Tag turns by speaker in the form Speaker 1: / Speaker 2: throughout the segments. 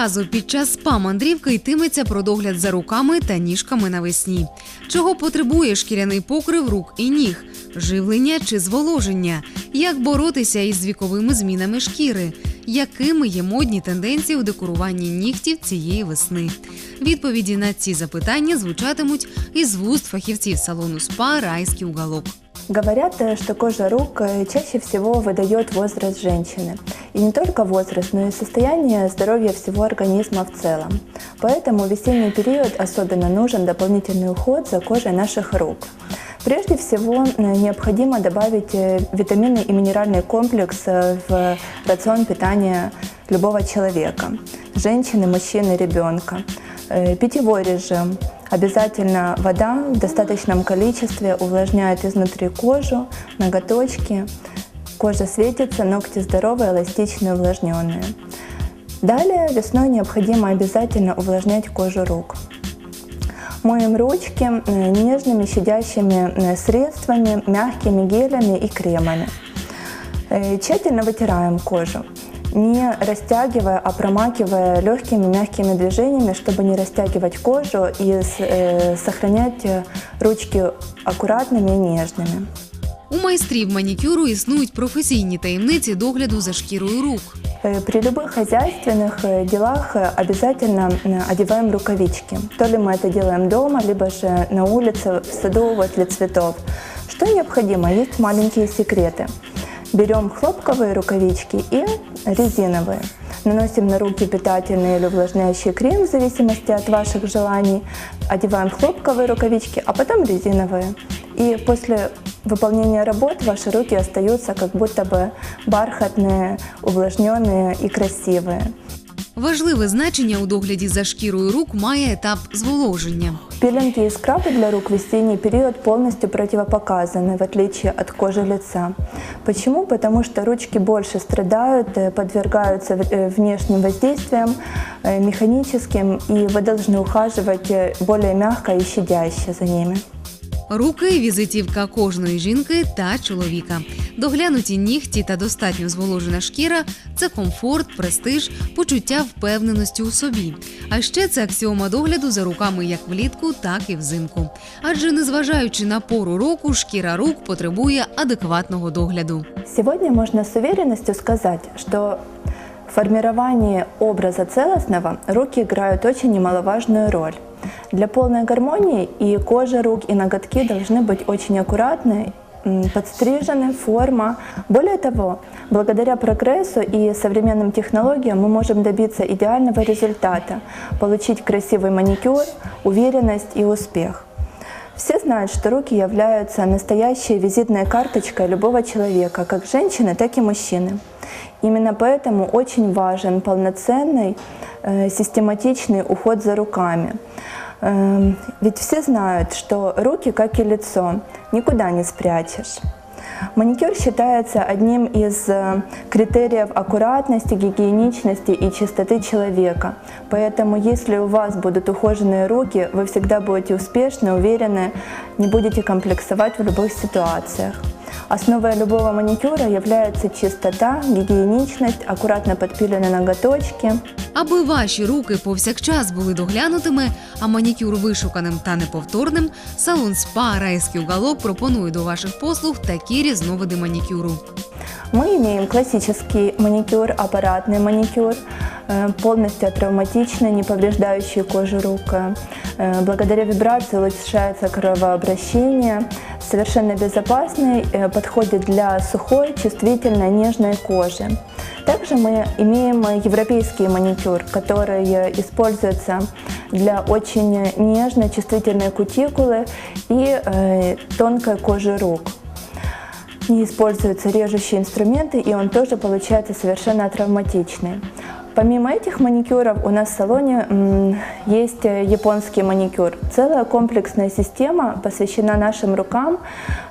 Speaker 1: Разу під час спа-мандрівки йтиметься про догляд за руками та ніжками навесні. Чого потребує шкіряний покрив рук і ніг? Живлення чи зволоження? Як боротися із віковими змінами шкіри? Якими є модні тенденції у декоруванні нігтів цієї весни? Відповіді на ці запитання звучатимуть із вуст фахівців салону СПА Райський уголок.
Speaker 2: Говорят, э, что кожа рук э, чаще всего выдает возраст женщины. И не только возраст, но и состояние здоровья всего организма в целом. Поэтому весенний период особенно нужен дополнительный уход за кожей наших рук. Прежде всего необходимо добавить э, витаминный и минеральный комплекс в рацион питания любого человека, женщины, мужчины, ребенка. Э, Питьевой режим. Обязательно вода в достаточном количестве увлажняет изнутри кожу, ноготочки. Кожа светится, ногти здоровые, эластичные, увлажненные. Далее весной необходимо обязательно увлажнять кожу рук. Моем ручки э, нежными щадящими э, средствами, мягкими гелями и кремами. Тщательно вытираем кожу, не растягивая, а промакивая легкими мягкими движениями, чтобы не растягивать кожу и с- э, сохранять э, ручки аккуратными и нежными.
Speaker 1: У майстрів манікюру існують професійні таємниці догляду за шкірою рук.
Speaker 2: Э, При любых хозяйственных э, делах э, обязательно э, одеваем рукавички. То ли мы это делаем дома, либо же на улице, в саду возле цветов. Что необходимо? Есть маленькие секреты. Берем хлопковые рукавички и резиновые. Наносим на руки питательный или увлажняющий крем в зависимости от ваших желаний. Одеваем хлопковые рукавички, а потом резиновые. И после выполнения работ ваши руки остаются как будто бы бархатные, увлажненные и красивые.
Speaker 1: Важливе значення у догляді за шкірою рук має етап зволоження.
Speaker 2: Пилинги и скрабы для рук в весенний период полностью противопоказаны, в отличие от кожи лица. Почему? Потому что ручки больше страдают, э, подвергаются э, внешним воздействиям э, механическим, и вы должны ухаживать э, более мягко и щадяще за ними.
Speaker 1: Руки візитівка кожної жінки та чоловіка. Доглянуті нігті та достатньо зволожена шкіра це комфорт, престиж, почуття впевненості у собі. А ще це аксіома догляду за руками як влітку, так і взимку. Адже незважаючи на пору року, шкіра рук потребує адекватного догляду.
Speaker 2: Сегодня можно с уверенностью сказать, что в формировании образа целостного руки играют очень немаловажную роль. Для полной гармонии и кожа рук, и ноготки должны быть очень аккуратны, подстрижены, форма. Более того, благодаря прогрессу и современным технологиям мы можем добиться идеального результата, получить красивый маникюр, уверенность и успех. Все знают, что руки являются настоящей визитной карточкой любого человека, как женщины, так и мужчины. Именно поэтому очень важен полноценный, э, систематичный уход за руками. Эм, Ведь все знают, что руки, как и лицо, никуда не спрячешь. Маникюр считается одним из э, критериев аккуратности, гигиеничности и чистоты человека. Поэтому если у вас будут ухоженные руки, вы всегда будете успешны, уверены, не будете комплексовать в любых ситуациях. Основой любого маникюра является чистота, гигиеничность, аккуратно подпиленные ноготочки.
Speaker 1: Аби ваші руки повсякчас були доглянутими, а манікюр вишуканим та неповторним, салон СПА Райський уголок пропонує до ваших послуг такі різновиди манікюру.
Speaker 2: Мы имеем классический маникюр, аппаратный маникюр, э, полностью атравматичный, не повреждающий кожу рук. Э, Благодаря вибрации улучшается кровообращение, совершенно безопасный, э, подходит для сухой, чувствительной, нежной кожи. Также мы имеем европейский маникюр, который используется для очень нежной, чувствительной кутикулы и э, тонкой кожи рук не используются режущие инструменты, и он тоже получается совершенно травматичный. Помимо этих маникюров у нас в салоне есть э, японский маникюр. Целая комплексная система посвящена нашим рукам.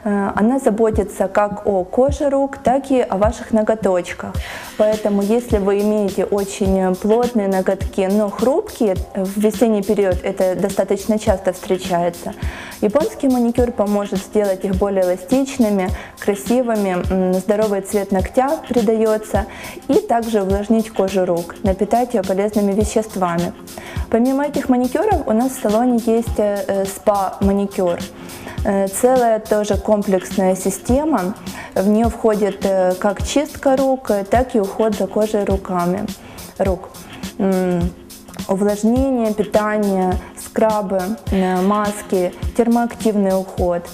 Speaker 2: Э, Она заботится как о коже рук, так и о ваших ноготочках. Поэтому, если вы имеете очень плотные ноготки, но хрупкие, в весенний период это достаточно часто встречается, японский маникюр поможет сделать их более эластичными, красивыми, здоровый цвет ногтя придается и также увлажнить кожу рук, напитать ее полезными веществами. Помимо этих маникюров у нас в салоне есть э, э, спа-маникюр. Э, Целая тоже комплексная система. В нее входит как чистка рук, так и уход за кожей руками, рук. Увлажнение, питание, скрабы, маски, термоактивный уход,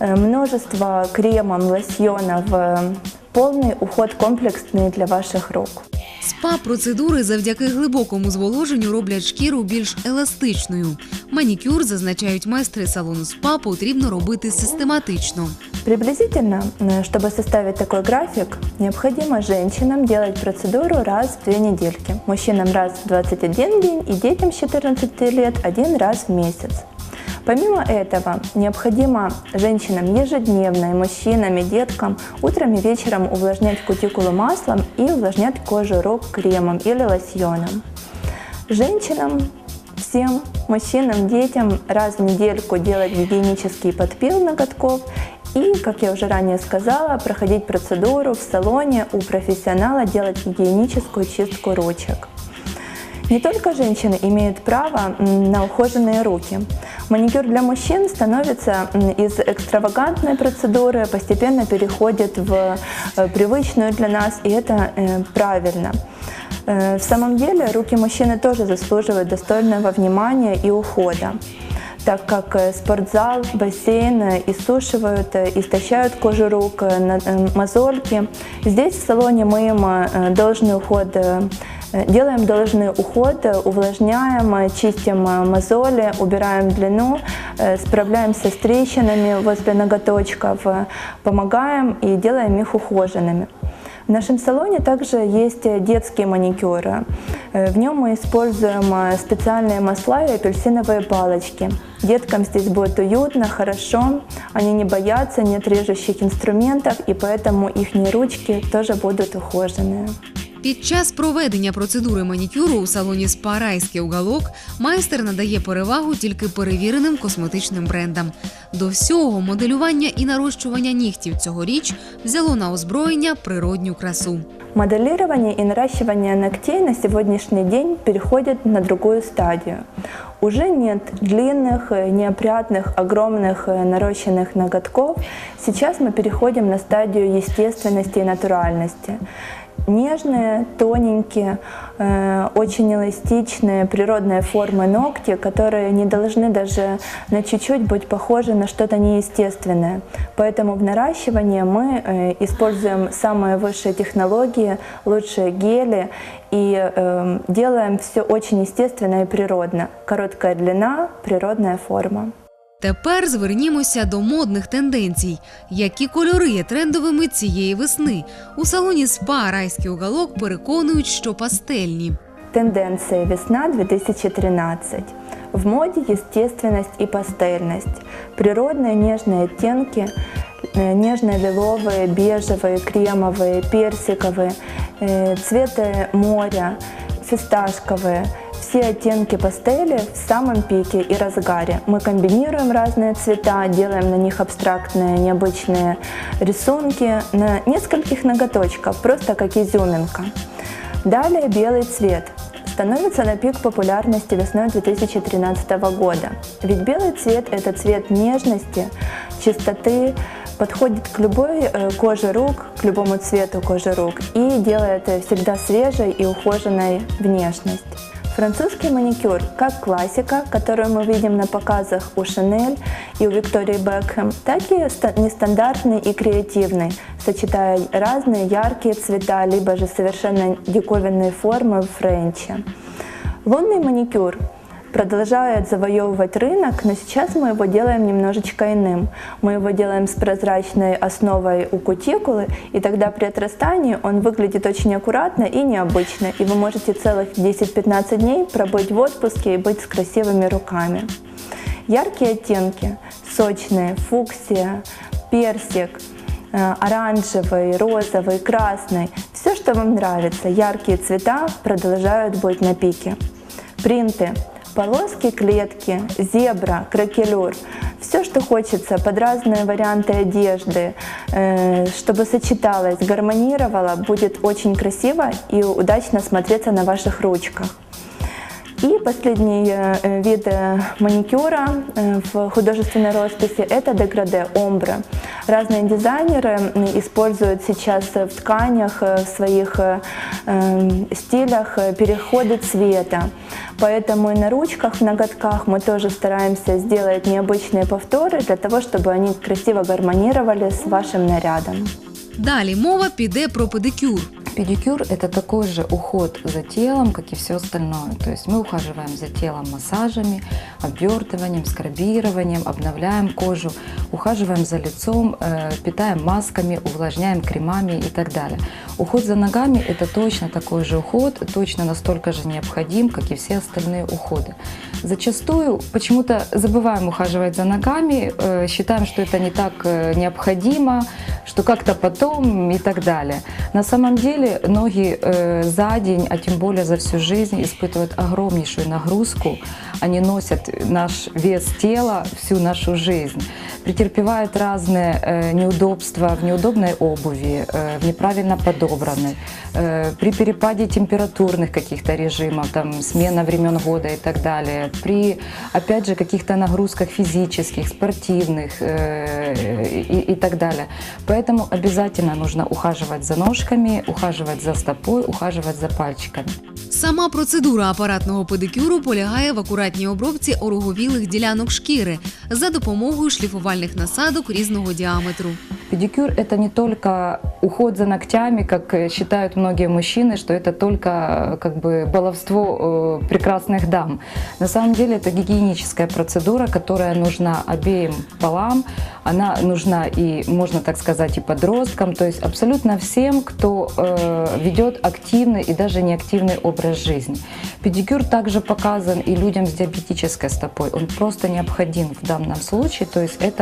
Speaker 2: множество кремов, лосьонов, полный уход комплексный для ваших рук.
Speaker 1: Спа-процедури завдяки глибокому зволоженню роблять шкіру більш еластичною. Манікюр, зазначають майстри салону спа, потрібно робити систематично.
Speaker 2: Приблизительно, чтобы составить такой график, необходимо женщинам делать процедуру раз в две недельки, мужчинам раз в 21 день и детям с 14 лет один раз в месяц. Помимо этого, необходимо женщинам ежедневно, и мужчинам, и деткам утром и вечером увлажнять кутикулу маслом и увлажнять кожу рук кремом или лосьоном. Женщинам, всем мужчинам, детям раз в недельку делать гигиенический подпил ноготков и, как я уже ранее сказала, проходить процедуру в салоне у профессионала, делать гигиеническую чистку ручек. Не только женщины имеют право на ухоженные руки. Маникюр для мужчин становится из экстравагантной процедуры, постепенно переходит в э, привычную для нас, и это э, правильно. Э, В самом деле руки мужчины тоже заслуживают достойного внимания и ухода так как спортзал, бассейн иссушивают, истощают кожу рук, мозольки. Здесь в салоне мы им должный уход Делаем должный уход, э, увлажняем, э, чистим э, мозоли, убираем длину, справляемся с трещинами возле ноготочков, помогаем и делаем их ухоженными. В нашем салоне также есть детские маникюры. В нем мы используем специальные масла и апельсиновые палочки. Деткам здесь будет уютно, хорошо, они не боятся, нет режущих инструментов, и поэтому их ручки тоже будут ухоженные.
Speaker 1: Під час проведення процедури манікюру у салоні «Спа Райський уголок майстер надає перевагу тільки перевіреним косметичним брендам. До всього моделювання і нарощування нігтів цьогоріч взяло на озброєння природню красу.
Speaker 2: Моделирование и наращивание ногтей на сегодняшний день переходит на другую стадию. Уже нет длинных, э, неопрятных, огромных э, нарощенных ноготков. Сейчас мы переходим на стадию естественности и натуральности. Нежные, тоненькие, э, очень эластичные природные формы ногти, которые не должны даже на чуть-чуть быть похожи на что-то неестественное. Поэтому в наращивании мы э, используем самые высшие технологии, лучшие гели и э, делаем все очень естественно и природно. Короткая длина, природная форма.
Speaker 1: Тепер звернімося до модних тенденцій. Які кольори є трендовими цієї весни? У салоні СПА Райський уголок переконують, що пастельні.
Speaker 2: Тенденция весна 2013. В моде естественность и пастельность. Природные нежные оттенки, э, нежно-лиловые, бежевые, кремовые, персиковые, э, цветы моря, фисташковые. Все оттенки пастели в самом пике и разгаре. Мы комбинируем разные цвета, делаем на них абстрактные, необычные рисунки на нескольких ноготочках, просто как изюминка. Далее белый цвет становится на пик популярности весной 2013 года. Ведь белый цвет – это цвет нежности, чистоты, подходит к любой э, коже рук, к любому цвету кожи рук и делает э, всегда свежей и ухоженной внешность. Французский маникюр как классика, которую мы видим на показах у Шанель и у Виктории Бекхэм, так и ста- нестандартный и креативный, сочетая разные яркие цвета, либо же совершенно диковинные формы в френче. Лунный маникюр продолжает завоевывать рынок, но сейчас мы его делаем немножечко иным. Мы его делаем с прозрачной основой у кутикулы, и тогда при отрастании он выглядит очень аккуратно и необычно, и вы можете целых 10-15 дней пробыть в отпуске и быть с красивыми руками. Яркие оттенки, сочные, фуксия, персик, э, оранжевый, розовый, красный. Все, что вам нравится. Яркие цвета продолжают быть на пике. Принты. Полоски, клетки, зебра, кракелюр. Все, что хочется, под разные варианты одежды, э, чтобы сочеталось, гармонировало, будет очень красиво и удачно смотреться на ваших ручках. И последний э, вид маникюра э, в художественной росписи – это деграде, омбре. Разные дизайнеры используют сейчас в тканях, э, в своих э, э, стилях переходы цвета. Поэтому и на ручках, в ноготках мы тоже стараемся сделать необычные повторы для того, чтобы они красиво гармонировали с вашим нарядом.
Speaker 1: Далі мова піде про педикюр.
Speaker 3: Педикюр – это такой же уход за телом, как и все остальное. То есть мы ухаживаем за телом массажами, обвертыванием, скрабированием, обновляем кожу, ухаживаем за лицом, э, питаем масками, увлажняем кремами и так далее. Уход за ногами – это точно такой же уход, точно настолько же необходим, как и все остальные уходы. Зачастую почему-то забываем ухаживать за ногами, э, считаем, что это не так э, необходимо, что как-то потом и так далее. На самом деле ноги э, за день, а тем более за всю жизнь испытывают огромнейшую нагрузку. Они носят наш вес тела всю нашу жизнь, претерпевают разные э, неудобства в неудобной обуви, э, в неправильно подобранной, э, при перепаде температурных каких-то режимов, там смена времен года и так далее, при, опять же, каких-то нагрузках физических, спортивных э, и, и так далее. Поэтому обязательно нужно ухаживать за ножками, ухаживать за стопой, ухаживать за пальчиками.
Speaker 1: Сама процедура апаратного педикюру полягає в акуратній обробці ороговілих ділянок шкіри за допомогою шліфувальних насадок різного діаметру.
Speaker 3: Педикюр – это не только уход за ногтями, как э, считают многие мужчины, что это только э, как бы баловство э, прекрасных дам. На самом деле это гигиеническая процедура, которая нужна обеим полам. Она нужна и, можно так сказать, и подросткам, то есть абсолютно всем, кто э, ведет активный и даже неактивный образ жизни. Педикюр также показан и людям с диабетической стопой. Он просто необходим в данном случае. То есть это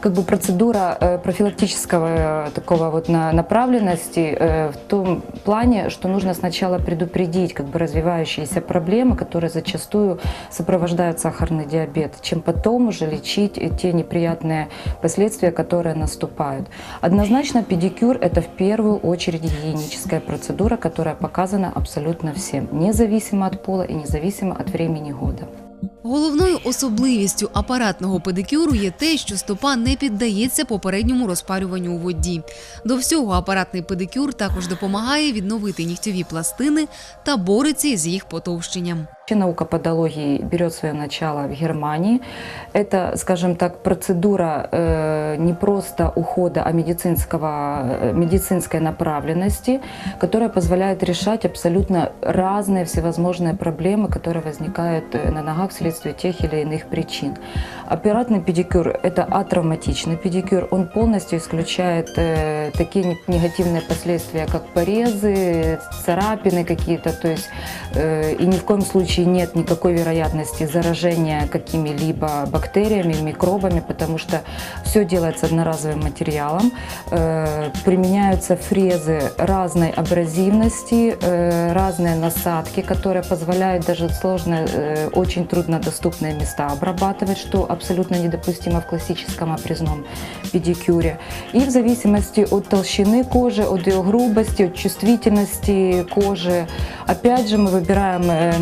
Speaker 3: как бы процедура э, профилактического э, такого вот на- направленности э, в том плане, что нужно сначала предупредить как бы развивающиеся проблемы, которые зачастую сопровождают сахарный диабет, чем потом уже лечить те неприятные последствия, которые наступают. Однозначно педикюр – это в первую очередь гигиеническая процедура, которая показана абсолютно всем, независимо от пола и независимо от времени года.
Speaker 1: Головною особливістю апаратного педикюру є те, що стопа не піддається попередньому розпарюванню у воді. До всього апаратний педикюр також допомагає відновити нігтьові пластини та бореться із їх потовщенням.
Speaker 3: Наука подологии берет свое начало в Германии. Это, скажем так, процедура э, не просто ухода, а медицинского, э, медицинской направленности, которая позволяет решать абсолютно разные всевозможные проблемы, которые возникают э, на ногах вследствие тех или иных причин. Аппаратный педикюр – это атравматичный педикюр. Он полностью исключает э, такие не- негативные последствия, как порезы, царапины какие-то, то есть э, и ни в коем случае нет никакой вероятности заражения какими-либо бактериями, микробами, потому что все делается одноразовым материалом. Э, применяются фрезы разной абразивности, э, разные насадки, которые позволяют даже сложные, э, очень труднодоступные места обрабатывать, что абсолютно недопустимо в классическом обрезном педикюре. И в зависимости от толщины кожи, от ее грубости, от чувствительности кожи, опять же мы выбираем э,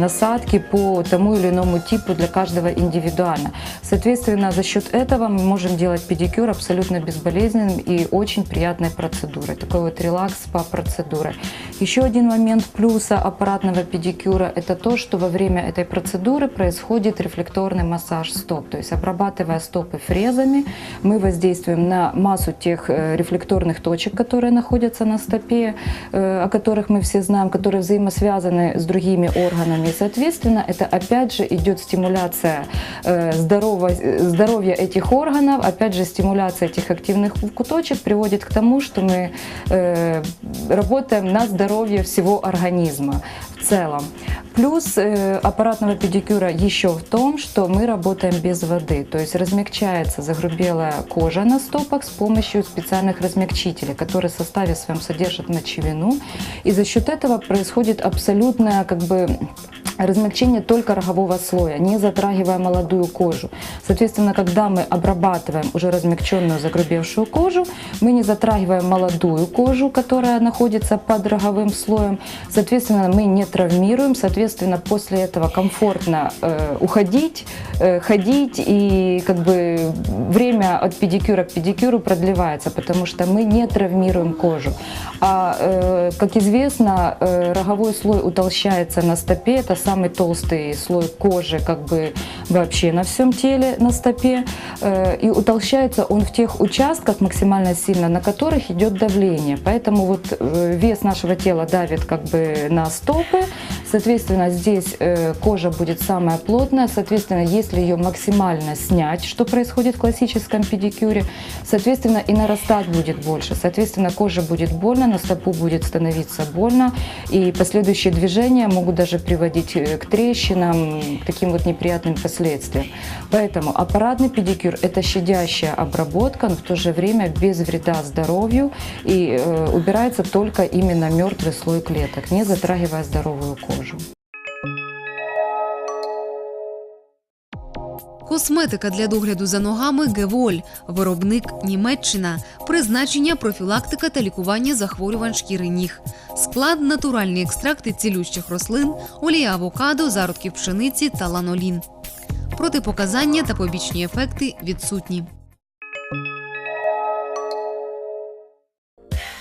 Speaker 3: насадки по тому или иному типу для каждого индивидуально. Соответственно, за счет этого мы можем делать педикюр абсолютно безболезненным и очень приятной процедурой. Такой вот релакс по процедуре. Еще один момент плюса аппаратного педикюра – это то, что во время этой процедуры происходит рефлекторный массаж стоп. То есть обрабатывая стопы фрезами, мы воздействуем на массу тех э, рефлекторных точек, которые находятся на стопе, э, о которых мы все знаем, которые взаимосвязаны с другими органами. Соответственно, это опять же идет стимуляция э, здорово- э, здоровья этих органов, опять же стимуляция этих активных точек приводит к тому, что мы э, работаем на здоровье всего организма в целом. Плюс э, аппаратного педикюра еще в том, что мы работаем без воды, то есть размягчается загрубелая кожа на стопах с помощью специальных размягчителей, которые в составе своем содержат мочевину, и за счет этого происходит абсолютное как бы размягчение только рогового слоя, не затрагивая молодую кожу. Соответственно, когда мы обрабатываем уже размягченную загрубевшую кожу, мы не затрагиваем молодую кожу, которая находится под роговым слоем. Соответственно, мы не травмируем, соответственно, после этого комфортно э, уходить, э, ходить и как бы время от педикюра к педикюру продлевается, потому что мы не травмируем кожу. А э, как известно, э, роговой слой утолщается на стопе, это самый толстый слой кожи как бы вообще на всем теле, на стопе. Э, И утолщается он в тех участках максимально сильно, на которых идет давление. Поэтому вот э, вес нашего тела давит как бы на стопы. Соответственно, здесь э, кожа будет самая плотная. Соответственно, если ее максимально снять, что происходит в классическом педикюре, соответственно, и нарастать будет больше. Соответственно, кожа будет больно, на стопу будет становиться больно. И последующие движения могут даже приводить э, к трещинам, к таким вот неприятным последствиям. Поэтому аппаратный педикюр – это щадящая обработка, но в то же время без вреда здоровью и э, убирается только именно мертвый слой клеток, не затрагивая здоровую кожу.
Speaker 1: Косметика для догляду за ногами Геволь, виробник Німеччина, призначення, профілактика та лікування захворювань шкіри ніг. Склад натуральні екстракти цілющих рослин, олія авокадо, зародків пшениці та ланолін. Протипоказання та побічні ефекти відсутні.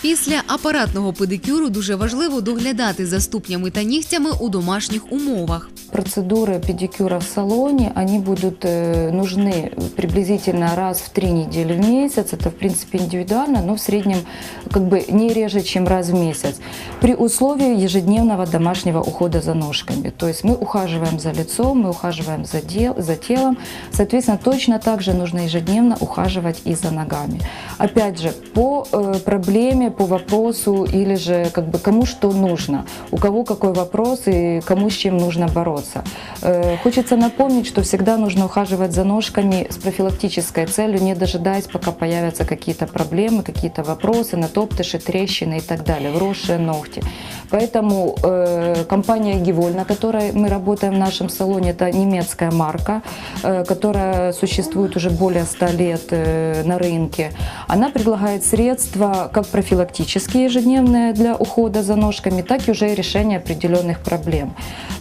Speaker 1: Після апаратного педикюру дуже важливо доглядати за ступнями та нігтями у домашніх умовах.
Speaker 3: Процедуры педикюра в салоне, они будут э, нужны приблизительно раз в три недели в месяц. Это, в принципе, индивидуально, но в среднем как бы не реже, чем раз в месяц. При условии ежедневного домашнего ухода за ножками. То есть мы ухаживаем за лицом, мы ухаживаем за, дел, за телом. Соответственно, точно так же нужно ежедневно ухаживать и за ногами. Опять же, по э, проблеме, по вопросу или же как бы кому что нужно, у кого какой вопрос и кому с чем нужно бороться. Э, Хочется напомнить, что всегда нужно ухаживать за ножками с профилактической целью, не дожидаясь, пока появятся какие-то проблемы, какие-то вопросы, натоптыши, трещины и так далее, вросшие ногти. Поэтому э, компания Гиволь, на которой мы работаем в нашем салоне, это немецкая марка, э, которая существует уже более 100 лет э, на рынке. Она предлагает средства как профилактические ежедневные для ухода за ножками, так и уже решения определенных проблем.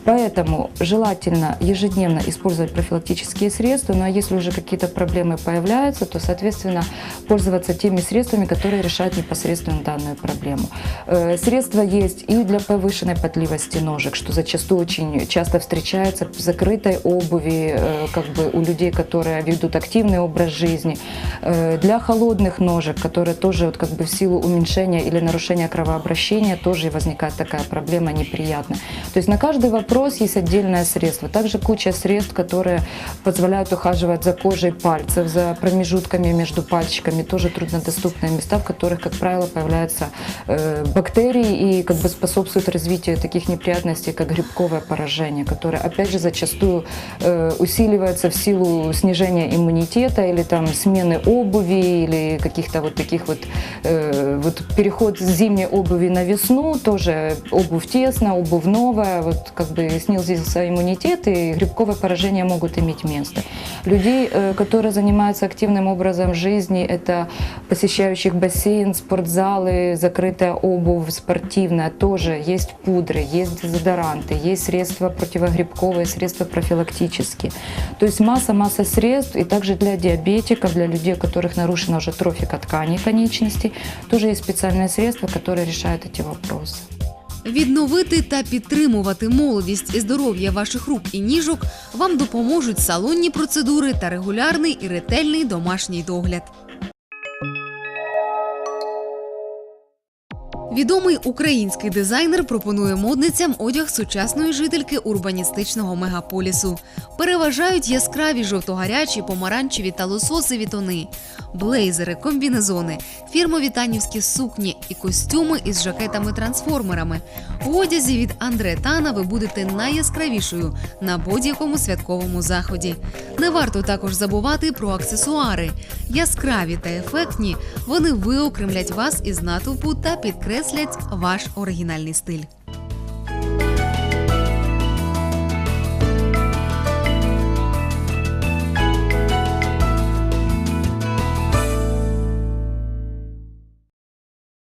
Speaker 3: Поэтому желательно ежедневно использовать профилактические средства, ну а если уже какие-то проблемы появляются, то, соответственно, пользоваться теми средствами, которые решают непосредственно данную проблему. Э, Средства есть и для повышенной потливости ножек, что зачастую очень часто встречается в закрытой обуви, э, как бы у людей, которые ведут активный образ жизни, Э, для холодных ножек, которые тоже вот как бы в силу уменьшения или нарушения кровообращения тоже возникает такая проблема неприятная. То есть на каждый вопрос есть отдельное средство. Также куча средств, которые позволяют ухаживать за кожей пальцев, за промежутками между пальчиками, тоже труднодоступные места, в которых, как правило, появляются э, бактерии и как бы способствуют развитию таких неприятностей, как грибковое поражение, которое, опять же, зачастую э, усиливается в силу снижения иммунитета или там смены обуви или каких-то вот таких вот, э, вот переход с зимней обуви на весну, тоже обувь тесная, обувь новая, вот как бы снизился иммунитет и грибковые поражения могут иметь место. Людей, э, которые занимаются активным образом жизни, это посещающих бассейн, спортзалы, закрытая обувь спортивная, тоже есть пудры, есть дезодоранты, есть средства противогрибковые, средства профилактические. То есть масса-масса средств, и также для диабетиков, для людей, у которых нарушена уже трофика тканей конечностей, тоже есть специальные средства, которые решают эти вопросы.
Speaker 1: Відновити та підтримувати молодість і здоров'я ваших рук і ніжок вам допоможуть салонні процедури та регулярний і ретельний домашній догляд. Відомий український дизайнер пропонує модницям одяг сучасної жительки урбаністичного мегаполісу. Переважають яскраві жовтогарячі, помаранчеві та лососеві тони, блейзери, комбінезони, фірмові танівські сукні і костюми із жакетами-трансформерами. У одязі від Андре Тана ви будете найяскравішою на будь-якому святковому заході. Не варто також забувати про аксесуари. Яскраві та ефектні, вони виокремлять вас із натовпу та підкреслять ваш оригінальний стиль.